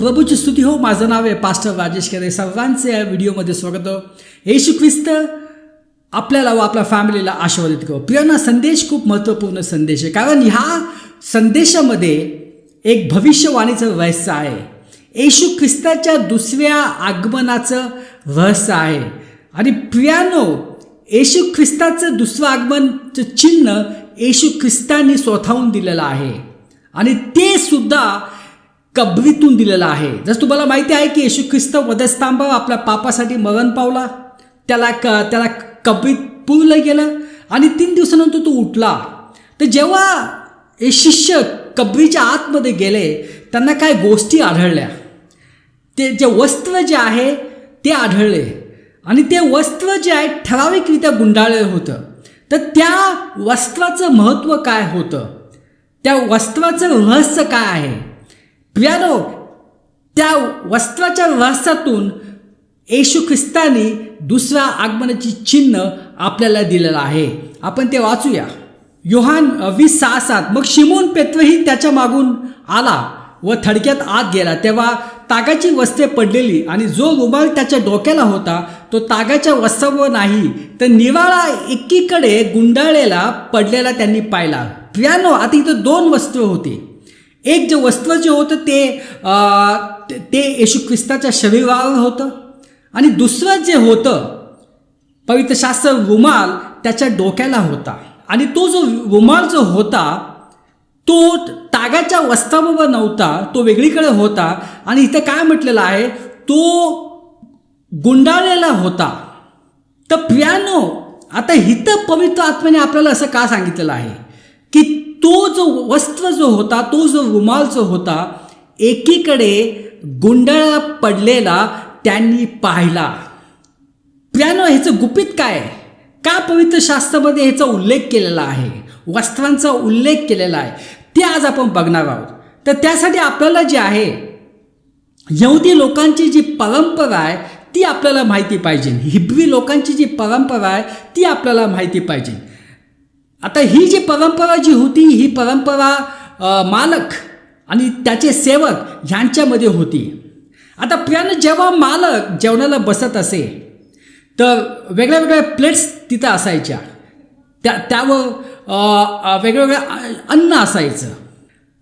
प्रभूची स्तुती हो. माझं नाव आहे पास्टर राजेश केरे सर्वांचे या व्हिडिओमध्ये स्वागत हो. येशू ख्रिस्त आपल्याला व आपल्या फॅमिलीला आशीर्वादित करू. प्रियांना संदेश खूप महत्त्वपूर्ण संदेश आहे. कारण ह्या संदेशामध्ये एक भविष्यवाणीचं रहस्य आहे. येशू ख्रिस्ताच्या दुसऱ्या आगमनाचं रहस्य आहे. आणि प्रियानो येशू ख्रिस्ताचं दुसरं आगमनचं चिन्ह येशू ख्रिस्तांनी स्वतःहून दिलेलं आहे. आणि ते सुद्धा कबरीतून दिलेलं आहे. जसं तुम्हाला माहिती आहे की येशू ख्रिस्त वधस्तंभावर आपल्या पापासाठी मरण पावला. त्याला क त्याला कबरीत पुरलं गेलं आणि तीन दिवसानंतर तो उठला. तर जेव्हा हे शिष्य कबरीच्या आतमध्ये गेले त्यांना काय गोष्टी आढळल्या? ते जे वस्त्र जे आहे ते आढळले. आणि ते वस्त्र जे आहे ठराविकरित्या गुंडाळलं होतं. तर त्या वस्त्राचं महत्त्व काय होतं? त्या वस्त्राचं रहस्य काय आहे? प्यानो त्या वस्त्राच्या रहस्यातून येशू ख्रिस्तानी दुसऱ्या आगमनाची चिन्ह आपल्याला दिलेलं आहे. आपण ते वाचूया. योहान वीस सहा सात मग शिमोन पेत्रही त्याच्या मागून आला व थडक्यात आत गेला. तेव्हा तागाची वस्त्रे पडलेली आणि जो रुमाल त्याच्या डोक्याला होता तो तागाच्या वस्त्रावर नाही तर निवाळा एकीकडे गुंडाळलेला पडलेला त्यांनी पाहिला. प्यानो आता इथं दोन वस्त्र होते. एक जे वस्त्र जे होतं ते ते- येशू ख्रिस्ताच्या शरीरावर होतं. आणि दुसरं जे होतं पवित्रशास्त्र रुमाल त्याच्या डोक्याला होता. आणि तो जो रुमाल जो होता तो तागाच्या वस्त्राबरोबर नव्हता तो वेगळीकडे होता. आणि इथं काय म्हटलेलं आहे? तो गुंडाळलेला होता. तर प्रियानो आता हिथं पवित्र आत्म्याने आपल्याला असं का सांगितलेलं आहे? की तो जो वस्त्र जो होता तो जो रुमाल जो होता एकीकडे गुंडाळा पडलेला त्यांनी पाहिला. प्यानो ह्याचं गुपित काय? का पवित्र शास्त्रामध्ये ह्याचा उल्लेख केलेला आहे? वस्त्रांचा उल्लेख केलेला आहे. ते आज आपण बघणार आहोत. तर त्यासाठी आपल्याला जे आहे यहुदी लोकांची जी परंपरा आहे ती आपल्याला माहिती पाहिजे. हिब्री लोकांची जी परंपरा आहे ती आपल्याला माहिती पाहिजे. आता ही जी परंपरा जी होती ही परंपरा मालक आणि त्याचे सेवक ह्यांच्यामध्ये होती. आता प्रियानं जेव्हा मालक जेवणाला बसत असे तर वेगळ्या वेगळ्या प्लेट्स तिथं असायच्या. त्या त्यावर अ, वेगवेगळं अन्न असायचं.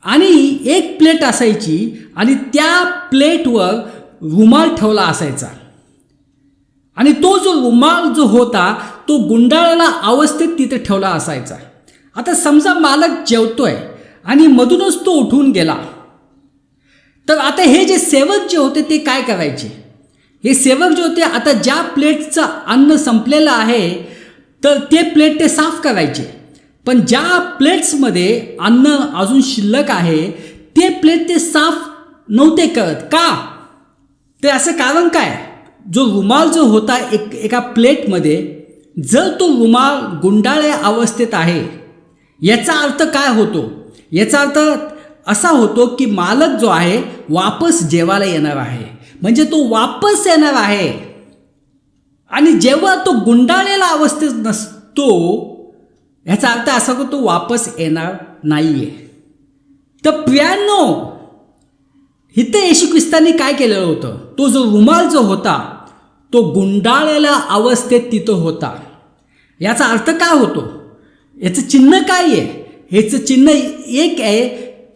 आणि एक प्लेट असायची आणि त्या प्लेटवर रुमाल ठेवला असायचा. आणि तो जो रुमाल जो होता तो गुंडाळाला अवस्थेत तिथे ठेवला असायचा. आता समजा मालक जेवतोय आणि मधूनच तो उठून गेला. तर आता हे जे सेवक जे होते ते काय करायचे? हे सेवक जे होते आता ज्या प्लेटचं अन्न संपलेलं आहे तर ते प्लेट ते साफ करायचे. पण ज्या प्लेट्समध्ये अन्न अजून शिल्लक आहे ते प्लेट ते साफ नव्हते करत. का? ते असं कारण काय? जो रुमाल जो होता एक एका प्लेटमध्ये जर तो रुमाल गुंडाळ्या अवस्थेत आहे याचा अर्थ काय होतो? याचा अर्थ असा होतो की मालक जो आहे वापस जेवायला येणार आहे. म्हणजे तो वापस येणार आहे. आणि जेव्हा तो गुंडाळलेला अवस्थेत नसतो याचा अर्थ असा की तो वापस येणार नाहीये. तर प्रियानो इथं येशू ख्रिस्तांनी काय केलेलं होतं? तो जो रुमाल जो होता तो गुंडाळलेल्या अवस्थेत तिथं होता. याचा अर्थ काय होतो? याचं चिन्ह काय आहे? याचं चिन्ह एक आहे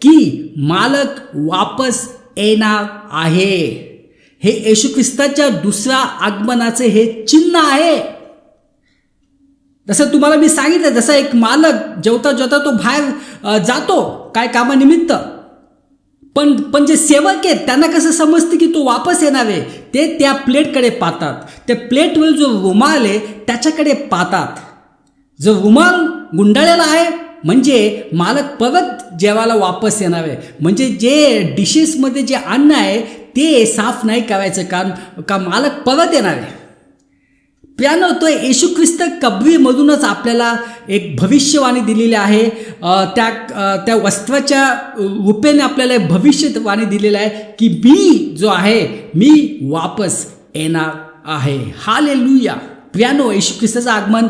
की मालक वापस येणार आहे. हे येशू ख्रिस्ताच्या दुसऱ्या आगमनाचे हे चिन्ह आहे. जसं तुम्हाला मी सांगितलं जसं एक मालक जेवता जेवता तो बाहेर जातो काय कामानिमित्त. पण पण जे सेवक आहेत त्यांना कसं समजतं की तो वापस येणार आहे? ते त्या प्लेटकडे पाहतात. त्या प्लेटवरील जो रुमाल आहे त्याच्याकडे पाहतात. जो रुमाल गुंडाळलेला आहे म्हणजे मालक परत जेवायला वापस येणार आहे. म्हणजे जे डिशेसमध्ये जे अन्न आहे ते साफ नाही करायचं कारण का मालक परत येणार आहे. प्यानो तो येशू ख्रिस्त कबवीमधूनच आपल्याला एक भविष्यवाणी दिलेली आहे. त्या त्या वस्त्राच्या रूपेने आपल्याला एक भविष्यवाणी दिलेलं आहे की मी जो आहे मी वापस येणार आहे. हाले लुया प्यानो येशू ख्रिस्ताचं आगमन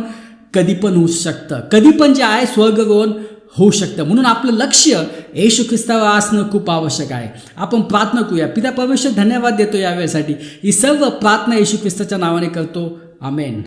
कधी पण होऊ शकतं. कधी पण जे आहे स्वर्गरोहन होऊ शकतं. म्हणून आपलं लक्ष येशू ख्रिस्तावर असणं खूप आवश्यक आहे. आपण प्रार्थना करूया. पिता परमेश्वर धन्यवाद देतो या वेळेसाठी. ही सर्व प्रार्थना येशू ख्रिस्ताच्या नावाने करतो. আমেন